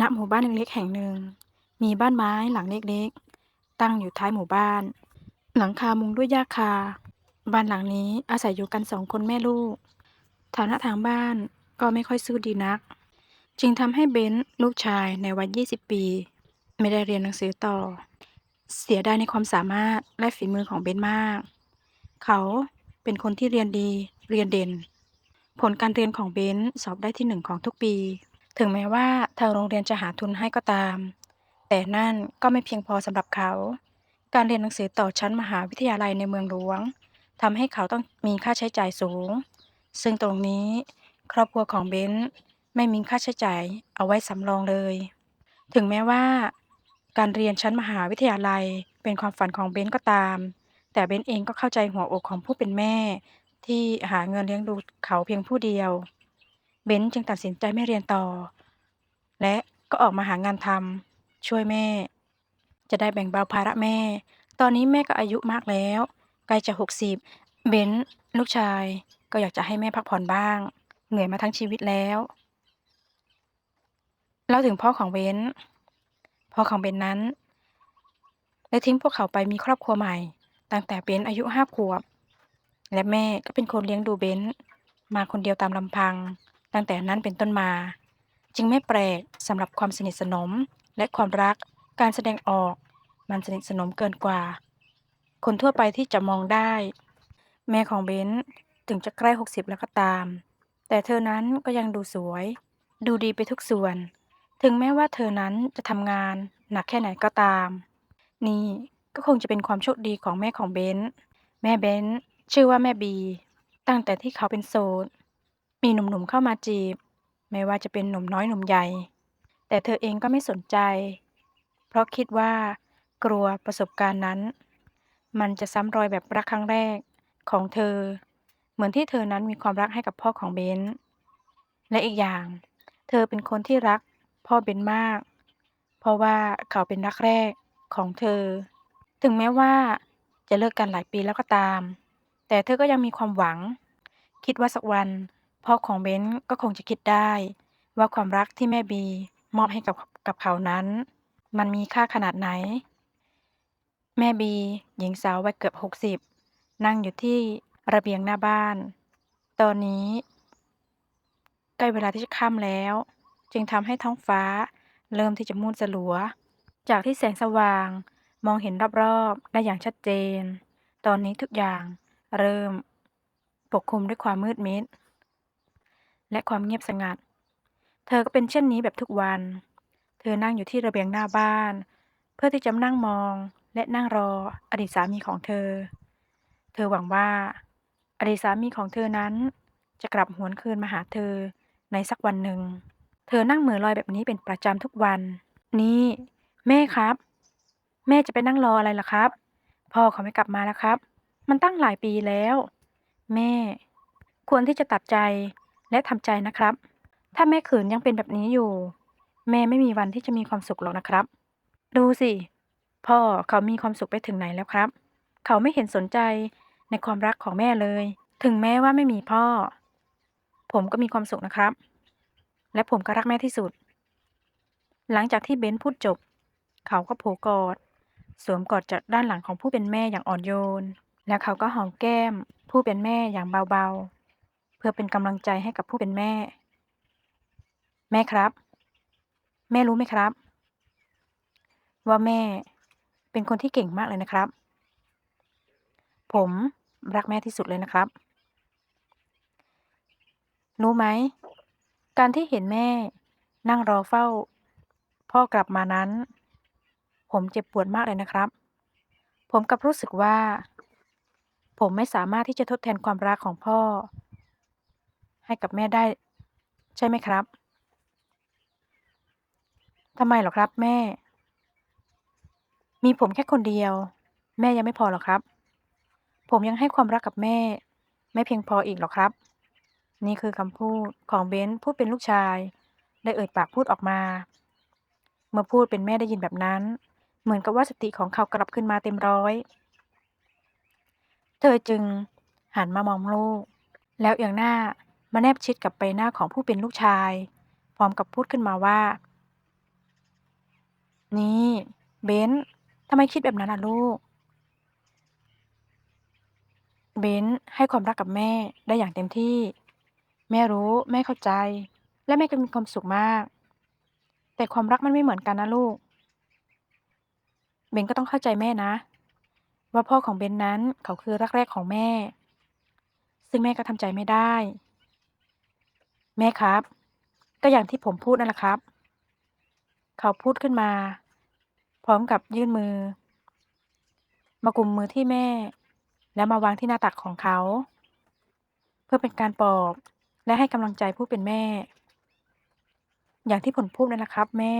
ณหมู่บ้านเล็กๆแห่งหนึ่ง มีบ้านไม้หลังเล็กๆ ตั้งอยู่ท้ายหมู่บ้าน หลังคามุงด้วยหญ้าคา บ้านหลังนี้อาศัยอยู่กันสองคนแม่ลูก ฐานะทางบ้านก็ไม่ค่อยสู้ดีนัก จึงทำให้เบนซ์ลูกชายในวัย 20 ปี ไม่ได้เรียนหนังสือต่อ เสียดายในความสามารถและฝีมือของเบนซ์มาก เขาเป็นคนที่เรียนดีเรียนเด่น ผลการเรียนของเบนซ์สอบได้ที่หนึ่งของทุกปี ถึงแม้ว่าทางโรงเรียนจะหาทุนให้ก็ตาม แต่นั่นก็ไม่เพียงพอสำหรับเขา การเรียนหนังสือต่อชั้นมหาวิทยาลัยในเมืองหลวงทำให้เขาต้องมีค่าใช้จ่ายสูง ซึ่งตรงนี้ครอบครัวของเบนซ์ไม่มีค่าใช้จ่ายเอาไว้สำรองเลย ถึงแม้ว่า การเรียนชั้นมหาวิทยาลัยเป็นความฝันของเบนซ์ก็ตาม แต่เบนซ์เองก็เข้าใจหัวอกของผู้เป็นแม่ ที่หาเงินเลี้ยงดูเขาเพียงผู้เดียว เบนซ์จึงตัดสินใจไม่เรียนต่อ และก็ออกมาหางานทำช่วยแม่ จะได้แบ่งเบาภาระแม่ ตอนนี้แม่ก็อายุมากแล้วใกล้จะ 60 เบนลูกชาย ก็อยากจะให้แม่พักผ่อนบ้าง เหนื่อยมาทั้งชีวิตแล้วเล่าถึงพ่อของเบนพ่อของเบนนั้นได้ทิ้งพวกเขาไปมีครอบครัวใหม่ ตั้งแต่เบนอายุห้าขวบ และแม่ก็เป็นคนเลี้ยงดูเบนมาคนเดียวตามลำพัง ตั้งแต่นั้นเป็นต้นมา จึงไม่แปลกสำหรับความสนิทสนมและความรักการแสดงออก มันสนิทสนมเกินกว่า คนทั่วไปที่จะมองได้ แม่ของเบนซ์ถึงจะใกล้ 60 แล้วก็ตาม แต่เธอนั้นก็ยังดูสวย ดูดีไปทุกส่วน ถึงแม้ว่าเธอนั้นจะทำงานหนักแค่ไหนก็ตาม นี่ก็คงจะเป็นความโชคดีของแม่ของเบนซ์แม่เบนซ์ชื่อว่าแม่บี ตั้งแต่ที่เขาเป็นโสดมีหนุ่มๆเข้ามาจีบ ไม่ว่าจะเป็นหนุ่มน้อยหนุ่มใหญ่ แต่เธอเองก็ไม่สนใจ เพราะคิดว่ากลัวประสบการณ์นั้น มันจะซ้ำรอยแบบรักครั้งแรกของเธอ เหมือนที่เธอนั้นมีความรักให้กับพ่อของเบนซ์และอีกอย่าง เธอเป็นคนที่รักพ่อเบนซ์มาก เพราะว่าเขาเป็นรักแรกของเธอ ถึงแม้ว่าจะเลิกกันหลายปีแล้วก็ตาม แต่เธอก็ยังมีความหวัง คิดว่าสักวัน พ่อของเบนซ์ก็คงจะคิดได้ ว่าความรักที่แม่บีมอบให้กับกับเขานั้น มันมีค่าขนาดไหน แม่บี หญิงสาววัยเกือบหกสิบนั่งอยู่ที่ระเบียงหน้าบ้าน ตอนนี้ใกล้เวลาที่จะค่ำแล้ว จึงทำให้ท้องฟ้าเริ่มที่จะมืดสลัว จากที่แสงสว่างมองเห็นรอบๆได้อย่างชัดเจน ตอนนี้ทุกอย่างเริ่มปกคลุมด้วยความมืดมิด และความเงียบสงัด เธอก็เป็นเช่นนี้แบบทุกวัน เธอนั่งอยู่ที่ระเบียงหน้าบ้าน เพื่อที่จะนั่งมองและนั่งรออดีตสามีของเธอ เธอหวังว่า อดีตสามีของเธอนั้น จะกลับหวนคืนมาหาเธอในสักวันหนึ่ง เธอนั่งเหม่อลอยแบบนี้เป็นประจำทุกวัน นี่ แม่ครับ แม่จะไปนั่งรออะไรล่ะครับ พ่อเขาไม่กลับมาแล้วครับ มันตั้งหลายปีแล้ว แม่ ควรที่จะตัดใจ และทำใจนะครับ ถ้าแม่ขืนยังเป็นแบบนี้อยู่ แม่ไม่มีวันที่จะมีความสุขหรอกนะครับ ดูสิ พ่อเขามีความสุขไปถึงไหนแล้วครับ เขาไม่เห็นสนใจในความรักของแม่เลย ถึงแม้ว่าไม่มีพ่อ ผมก็มีความสุขนะครับ และผมก็รักแม่ที่สุด หลังจากที่เบนซ์พูดจบ เขาก็โผกอด สวมกอดจากด้านหลังของผู้เป็นแม่อย่างอ่อนโยน แล้วเขาก็หอมแก้ม ผู้เป็นแม่อย่างเบาๆ พื่อเป็นกำลังใจให้กับผู้เป็นแม่ แม่ครับ แม่รู้ไหมครับ ว่าแม่เป็นคนที่เก่งมากเลยนะครับ ผมรักแม่ที่สุดเลยนะครับ รู้ไหม การที่เห็นแม่นั่งรอเฝ้า พ่อกลับมานั้น ผมเจ็บปวดมากเลยนะครับ ผมกับรู้สึกว่า ผมไม่สามารถที่จะทดแทนความรักของพ่อ ให้กับแม่ได้ ใช่ไหมครับทำไมหรอครับแม่ มีผมแค่คนเดียว แม่ยังไม่พอหรอครับ ผมยังให้ความรักกับแม่ ไม่เพียงพออีกหรอครับ นี่คือคำพูดของเบนซ์ผู้เป็นลูกชาย ได้เอ่ยปากพูดออกมา เมื่อพูดเป็นแม่ได้ยินแบบนั้น เหมือนกับว่าสติของเขากลับขึ้นมาเต็มร้อย เธอจึงหันมามองลูก แล้วเอียงหน้า มาแนบชิดกับใบหน้าของผู้เป็นลูกชาย พร้อมกับพูดขึ้นมาว่า นี่เบนซ์ทำไมคิดแบบนั้นล่ะลูก?เบนซ์ให้ความรักกับแม่ได้อย่างเต็มที่ แม่รู้แม่เข้าใจ และแม่ก็มีความสุขมาก แต่ความรักมันไม่เหมือนกันนะลูก เบนซ์ก็ต้องเข้าใจแม่นะ ว่าพ่อของเบนซ์นั้นเขาคือรักแรกของแม่ ซึ่งแม่ก็ทำใจไม่ได้ แม่ครับ ก็อย่างที่ผมพูดนั่นแหละครับ เขาพูดขึ้นมา พร้อมกับยื่นมือ มากุมมือที่แม่ แล้วมาวางที่หน้าตักของเขา เพื่อเป็นการปลอบและให้กำลังใจผู้เป็นแม่ อย่างที่ผมพูดนั่นแหละครับ แม่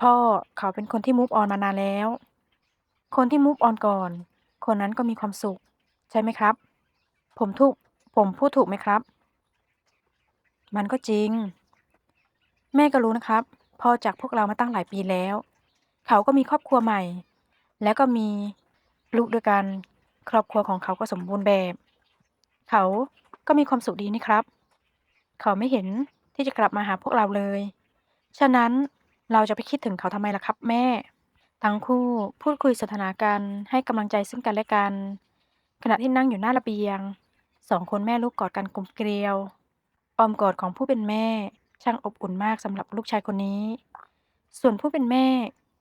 พ่อเขาเป็นคนที่ move on มานานแล้ว คนที่ move on ก่อน คนนั้นก็มีความสุข ใช่ไหมครับ ผมถูกผมพูดถูกไหมครับ? มันก็จริง แม่ก็รู้นะครับพ่อจากพวกเรามาตั้งหลายปีแล้ว เขาก็มีครอบครัวใหม่ แล้วก็มีลูกด้วยกัน ครอบครัวของเขาก็สมบูรณ์แบบ เขาก็มีความสุขดีนี่ครับ เขาไม่เห็นที่จะกลับมาหาพวกเราเลย ฉะนั้นเราจะไปคิดถึงเขาทำไมล่ะครับ แม่ ทั้งคู่พูดคุยสนทนากันให้กำลังใจซึ่งกันและกัน ขณะที่นั่งอยู่หน้าระเบียง2คนแม่ลูกกอดกันกลมเกลียว อ้อมกอดของผู้เป็นแม่ช่างอบอุ่นมากสำหรับลูกชายคนนี้ ส่วนผู้เป็นแม่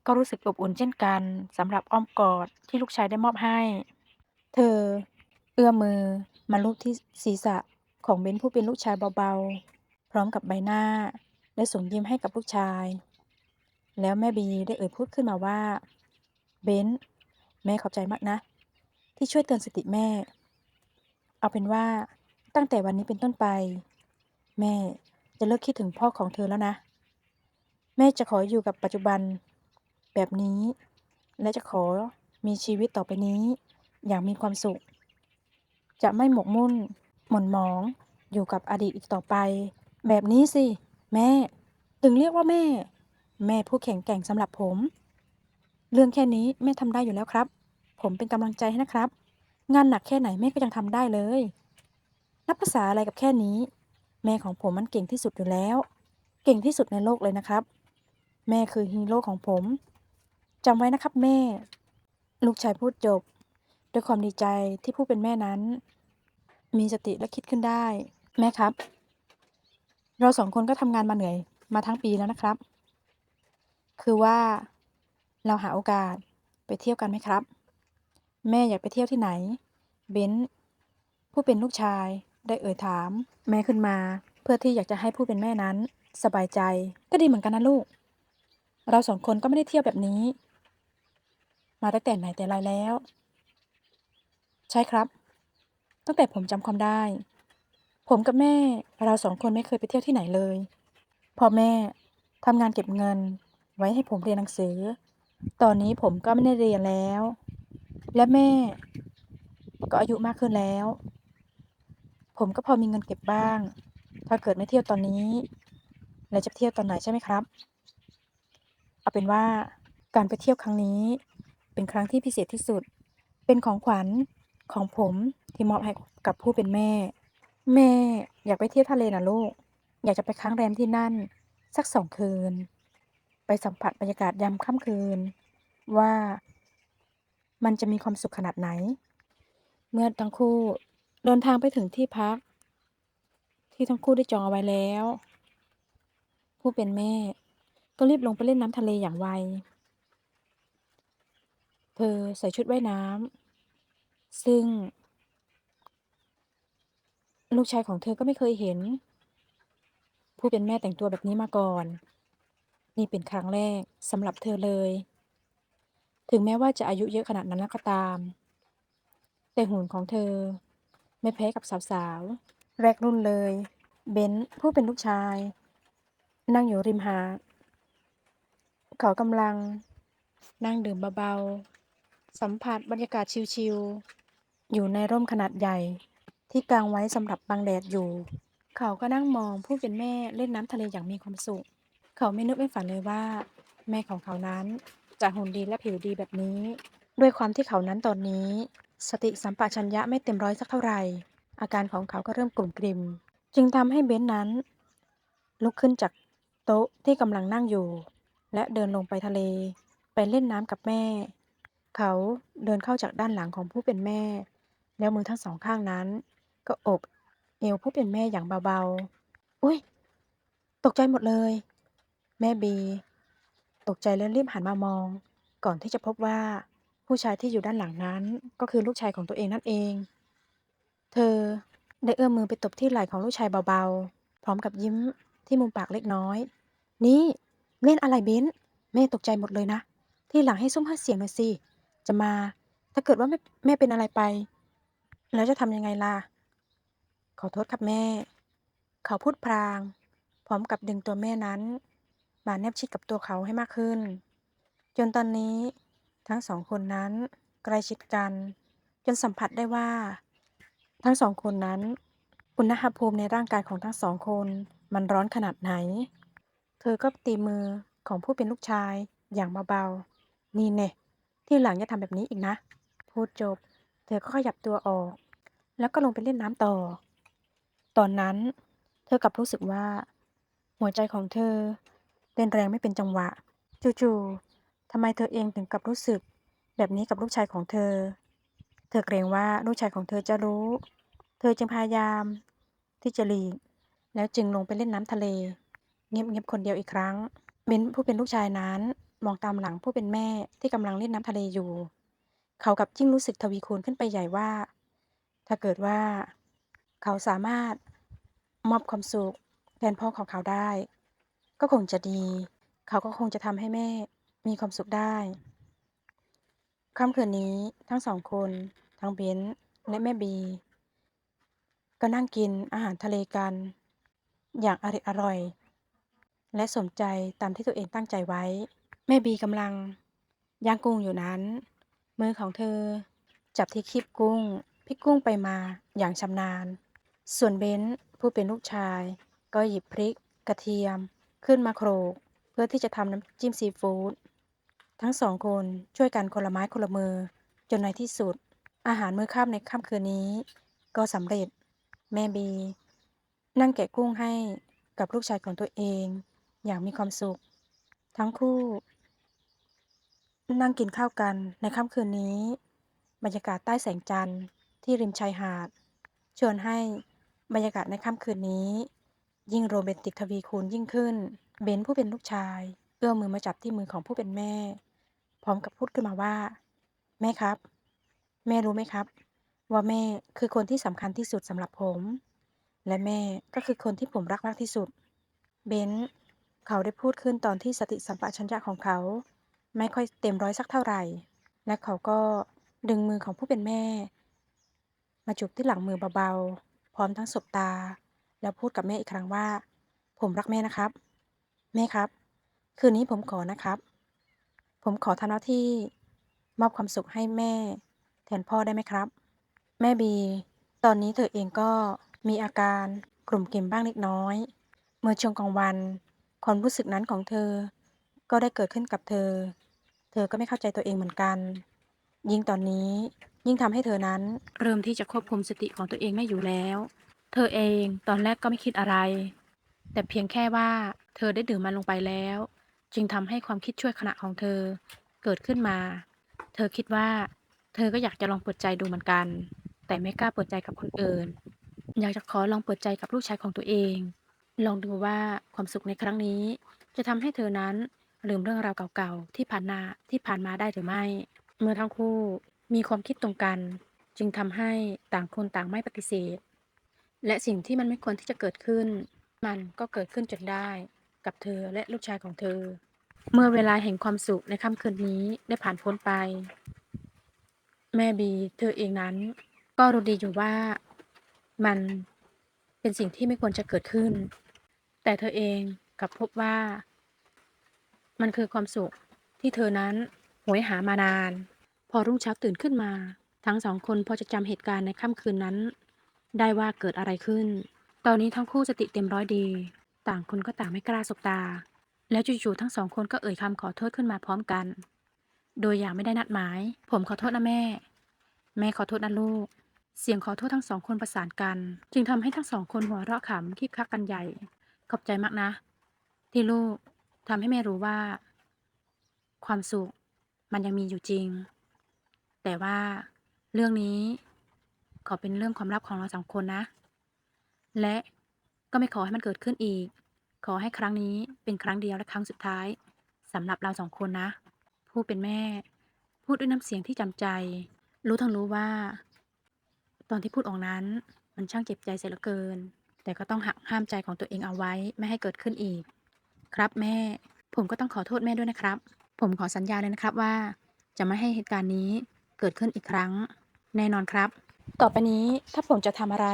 ก็รู้สึกอบอุ่นเช่นกันสำหรับอ้อมกอดที่ลูกชายได้มอบให้ เธอ เอื้อมมือมาลูบที่ศีรษะของเบนผู้เป็นลูกชายเบาๆ พร้อมกับใบหน้า และส่งยิ้มให้กับลูกชาย แล้วแม่บีได้เอ่ยพูดขึ้นมาว่า"เบนแม่ขอบใจมากนะ ที่ช่วยเตือนสติแม่ เอาเป็นว่าตั้งแต่วันนี้เป็นต้นไป แม่จะเลิกคิดถึงพ่อของเธอแล้วนะ แม่จะขออยู่กับปัจจุบันแบบนี้ และจะขอมีชีวิตต่อไปนี้ อย่างมีความสุข จะไม่หมกมุ่น หม่นหมอง อยู่กับอดีตอีกต่อไป"แบบนี้สิ แม่ ถึงเรียกว่าแม่ แม่ผู้แข็งแกร่งสำหรับผม เรื่องแค่นี้แม่ทำได้อยู่แล้วครับ ผมเป็นกำลังใจให้นะครับ งานหนักแค่ไหนแม่ก็ยังทำได้เลยนับภาษาอะไรกับแค่นี้ แม่ของผมมันเก่งที่สุดอยู่แล้ว เก่งที่สุดในโลกเลยนะครับ แม่คือฮีโร่ของผมจำไว้นะครับแม่ ลูกชายพูดจบ ด้วยความดีใจที่ผู้เป็นแม่นั้น มีสติและคิดขึ้นได้ แม่ครับ เรา2คนก็ทำงานมาเหนื่อยมาทั้งปีแล้วนะครับ คือว่าเราหาโอกาสไปเที่ยวกันไหมครับ แม่อยากไปเที่ยวที่ไหน เบนผู้เป็นลูกชาย ได้เอ่ยถาม แม่ขึ้นมา เพื่อที่อยากจะให้ผู้เป็นแม่นั้น สบายใจก็ดีเหมือนกันนะลูก เรา2คนก็ไม่ได้เที่ยวแบบนี้ มาตั้งแต่ไหนแต่ไรแล้ว ใช่ครับ ตั้งแต่ผมจำความได้ ผมกับแม่เรา2คนไม่เคยไปเที่ยวที่ไหนเลยพ่อแม่ทำงานเก็บเงิน ไว้ให้ผมเรียนหนังสือ ตอนนี้ผมก็ไม่ได้เรียนแล้ว และแม่ ก็อายุมากขึ้นแล้ว ผมก็พอมีเงินเก็บบ้าง ถ้าเกิดไม่เที่ยวตอนนี้แล้วจะเที่ยวตอนไหนใช่ไหมครับ เอาเป็นว่าการไปเที่ยวครั้งนี้ เป็นครั้งที่พิเศษที่สุด เป็นของขวัญของผมที่มอบให้กับผู้เป็นแม่ แม่อยากไปเที่ยวทะเลนะลูก อยากจะไปค้างแรมที่นั่น สัก2คืน ไปสัมผัสบรรยากาศยามค่ำคืน ว่ามันจะมีความสุขขนาดไหน เมื่อทั้งคู่ เดินทางไปถึงที่พัก ที่ทั้งคู่ได้จองเอาไว้แล้ว ผู้เป็นแม่ ก็รีบลงไปเล่นน้ำทะเลอย่างไว เธอใส่ชุดว่ายน้ำซึ่ง ลูกชายของเธอก็ไม่เคยเห็น ผู้เป็นแม่แต่งตัวแบบนี้มาก่อน นี่เป็นครั้งแรกสำหรับเธอเลย ถึงแม้ว่าจะอายุเยอะขนาดนั้นแล้วก็ตาม แต่หุ่นของเธอ ไม่แพ้กับสาวๆ แรกรุ่นเลย เบนผู้เป็นลูกชาย นั่งอยู่ริมหาดเขากำลัง นั่งดื่มเบาๆ สัมผัสบรรยากาศชิลๆ อยู่ในร่มขนาดใหญ่ ที่กางไว้สำหรับบังแดดอยู่ เขาก็นั่งมองผู้เป็นแม่เล่นน้ำทะเลอย่างมีความสุข เขาไม่นึกไม่ฝันเลยว่า แม่ของเขานั้นจะหุ่นดีและผิวดีแบบนี้ ด้วยความที่เขานั้นตอนนี้ สติสัมปชัญญะไม่เต็มร้อยสักเท่าไรอาการของเขาก็เริ่มกรุ่มกริ่มจึงทำให้เบนนั้น ลุกขึ้นจากโต๊ะที่กำลังนั่งอยู่ และเดินลงไปทะเล ไปเล่นน้ำกับแม่ เขาเดินเข้าจากด้านหลังของผู้เป็นแม่ แล้วมือทั้งสองข้างนั้น ก็โอบเอวผู้เป็นแม่อย่างเบาๆ อุ๊ยตกใจหมดเลย แม่บี ตกใจแล้วรีบหันมามอง ก่อนที่จะพบว่า ผู้ชายที่อยู่ด้านหลังนั้น ก็คือลูกชายของตัวเองนั่นเอง เธอได้เอื้อมมือไปตบที่ไหล่ของลูกชายเบาๆ พร้อมกับยิ้มที่มุมปากเล็กน้อย นี่เล่นอะไรเบ้นแม่ตกใจหมดเลยนะ ที่หลังให้ซุ้มให้เสียงหน่อยสิ จะมา ถ้าเกิดว่าแม่แม่เป็นอะไรไป แล้วจะทำยังไงล่ะ ขอโทษครับแม่ เขาพูดพลาง พร้อมกับดึงตัวแม่นั้น มาแนบชิดกับตัวเขาให้มากขึ้น จนตอนนี้ ทั้งสองคนนั้นใกล้ชิดกัน จนสัมผัสได้ว่า ทั้งสองคนนั้น อุณหภูมิในร่างกายของทั้งสองคนมันร้อนขนาดไหน เธอก็ตีมือของผู้เป็นลูกชายอย่างเบาๆ นี่เน่ที่หลังอย่าทำแบบนี้อีกนะ พูดจบ เธอก็ขยับตัวออก แล้วก็ลงไปเล่นน้ำต่อ ตอนนั้น เธอกลับรู้สึกว่า หัวใจของเธอเต้นแรงไม่เป็นจังหวะ จู่ๆ ทำไมเธอเองถึงกับรู้สึก แบบนี้กับลูกชายของเธอ เธอเกรงว่าลูกชายของเธอจะรู้ เธอจึงพยายาม ที่จะหลีก แล้วจึงลงไปเล่นน้ำทะเล เงียบๆคนเดียวอีกครั้งเบนผู้เป็นลูกชายนั้น มองตามหลังผู้เป็นแม่ที่กำลังเล่นน้ำทะเลอยู่ เขากับยิ่งรู้สึกทวีคูณขึ้นไปใหญ่ว่า ถ้าเกิดว่า เขาสามารถมอบความสุขแทนพ่อของเขาได้ ก็คงจะดี เขาก็คงจะทำให้แม่ มีความสุขได้ ค่ำคืนนี้ทั้งสองคนทั้งเบนและแม่บี ก็นั่งกินอาหารทะเลกัน อย่างอร็ดอร่อย และสมใจตามที่ตัวเองตั้งใจไว้ แม่บีกำลังย่างกุ้งอยู่นั้น มือของเธอจับที่คีบกุ้งพลิกกุ้งไปมาอย่างชำนาญ ส่วนเบนผู้เป็นลูกชาย ก็หยิบพริก กระเทียม ขึ้นมาโขลกเพื่อที่จะทำน้ำจิ้มซีฟู้ด ทั้งสองคนช่วยกันคนละไม้คนละมือ จนในที่สุด อาหารมื้อค่ำในค่ำคืนนี้ ก็สำเร็จ แม่บี นั่งแกะกุ้งให้กับลูกชายของตัวเอง อย่างมีความสุข ทั้งคู่ นั่งกินข้าวกันในค่ำคืนนี้ บรรยากาศใต้แสงจันทร์ที่ริมชายหาด ชวนให้บรรยากาศในค่ำคืนนี้ ยิ่งโรแมนติกทวีคูณยิ่งขึ้น เบนผู้เป็นลูกชาย เอื้อมมือมาจับที่มือของผู้เป็นแม่ พร้อมกับพูดขึ้นมาว่า แม่ครับ แม่รู้ไหมครับ ว่าแม่คือคนที่สำคัญที่สุดสำหรับผม และแม่ก็คือคนที่ผมรักมากที่สุด เบนเขาได้พูดขึ้นตอนที่สติสัมปชัญญะของเขา ไม่ค่อยเต็มร้อยสักเท่าไหร่ และเขาก็ดึงมือของผู้เป็นแม่ มาจูบที่หลังมือเบาๆ พร้อมทั้งสบตา แล้วพูดกับแม่อีกครั้งว่า ผมรักแม่นะครับ แม่ครับ คืนนี้ผมขอนะครับ ผมขอทำหน้าที่มอบความสุขให้แม่ แทนพ่อได้ไหมครับ แม่บี ตอนนี้เธอเองก็มีอาการกลุ่มกลิ่มบ้างเล็กน้อย เมื่อช่วงกลางวัน ความรู้สึกนั้นของเธอ ก็ได้เกิดขึ้นกับเธอ เธอก็ไม่เข้าใจตัวเองเหมือนกัน ยิ่งตอนนี้ยิ่งทำให้เธอนั้น เริ่มที่จะควบคุมสติของตัวเองไม่อยู่แล้ว เธอเองตอนแรกก็ไม่คิดอะไร แต่เพียงแค่ว่าเธอได้ดื่มมันลงไปแล้ว จึงทำให้ความคิดช่วยขณะของเธอ เกิดขึ้นมา เธอคิดว่า เธอก็อยากจะลองเปิดใจดูเหมือนกัน แต่ไม่กล้าเปิดใจกับคนอื่น อยากจะขอลองเปิดใจกับลูกชายของตัวเอง ลองดูว่าความสุขในครั้งนี้ จะทำให้เธอนั้นลืมเรื่องราวเก่าๆที่ผ่านมาที่ผ่านมาได้หรือไม่ เมื่อทั้งคู่มีความคิดตรงกัน จึงทำให้ต่างคนต่างไม่ปฏิเสธ และสิ่งที่มันไม่ควรที่จะเกิดขึ้น มันก็เกิดขึ้นจนได้ กับเธอและลูกชายของเธอ เมื่อเวลาแห่งความสุขในค่ำคืนนี้ได้ผ่านพ้นไป แม่บีเธอเองนั้น ก็รู้ดีอยู่ว่ามันเป็นสิ่งที่ไม่ควรจะเกิดขึ้น แต่เธอเองกลับพบว่า มันคือความสุขที่เธอนั้นโหยหามานาน พอรุ่งเช้าตื่นขึ้นมา ทั้งสองคนพอจะจำเหตุการณ์ในค่ำคืนนั้น ได้ว่าเกิดอะไรขึ้น ตอนนี้ทั้งคู่สติเต็มร้อยดี ต่างคนก็ต่างไม่กล้าสบตา แล้วจู่ๆทั้งสองคนก็เอ่ยคำขอโทษขึ้นมาพร้อมกัน โดยอย่างไม่ได้นัดหมาย ผมขอโทษนะแม่ แม่ขอโทษนะลูก เสียงขอโทษทั้งสองคนประสานกัน จึงทำให้ทั้งสองคนหัวเราะขำคิกคักกันใหญ่ ขอบใจมากนะ ที่ลูกทำให้แม่รู้ว่า ความสุขมันยังมีอยู่จริง แต่ว่าเรื่องนี้ขอเป็นเรื่องความลับของเราสองคนนะ และก็ไม่ขอให้มันเกิดขึ้นอีก ขอให้ครั้งนี้เป็นครั้งเดียวและครั้งสุดท้ายสำหรับเราสองคนนะ ผู้เป็นแม่ พูดด้วยน้ำเสียงที่จำใจ รู้ทั้งรู้ว่า ตอนที่พูดออกนั้น มันช่างเจ็บใจเสียเหลือเกิน แต่ก็ต้องหักห้ามใจของตัวเองเอาไว้ไม่ให้เกิดขึ้นอีก ครับแม่ ผมก็ต้องขอโทษแม่ด้วยนะครับ ผมขอสัญญาเลยนะครับว่า จะไม่ให้เหตุการณ์นี้เกิดขึ้นอีกครั้ง แน่นอนครับ ต่อไปนี้ถ้าผมจะทำอะไร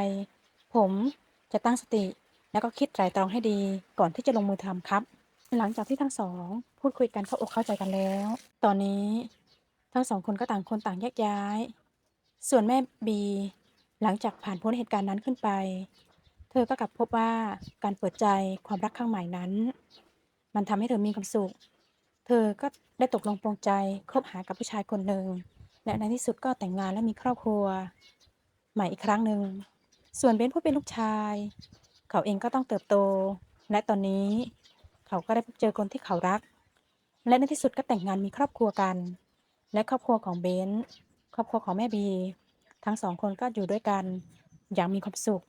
ผมจะตั้งสติ แล้วก็คิดไตรตรองให้ดีก่อนที่จะลงมือทำครับ หลังจากที่ทั้งสอง พูดคุยกันเข้าอกเข้าใจกันแล้ว ตอนนี้ ทั้งสองคนก็ต่างคนต่างแยกย้าย ส่วนแม่บี หลังจากผ่านพ้นเหตุการณ์นั้นขึ้นไป เธอก็กลับพบว่าการเปิดใจความรักครั้งใหม่นั้น มันทำให้เธอมีความสุข เธอก็ได้ตกลงปรงใจคบหากับผู้ชายคนหนึ่งและในที่สุดก็แต่งงานและมีครอบครัว ใหม่อีกครั้งหนึ่งส่วนเบนผู้เป็นลูกชาย เขาเองก็ต้องเติบโต และตอนนี้ เขาก็ได้พบเจอคนที่เขารัก และในที่สุดก็แต่งงานมีครอบครัวกัน และครอบครัวของเบนครอบครัวของแม่บี ทั้งสองคนก็อยู่ด้วยกัน อย่างมีความสุข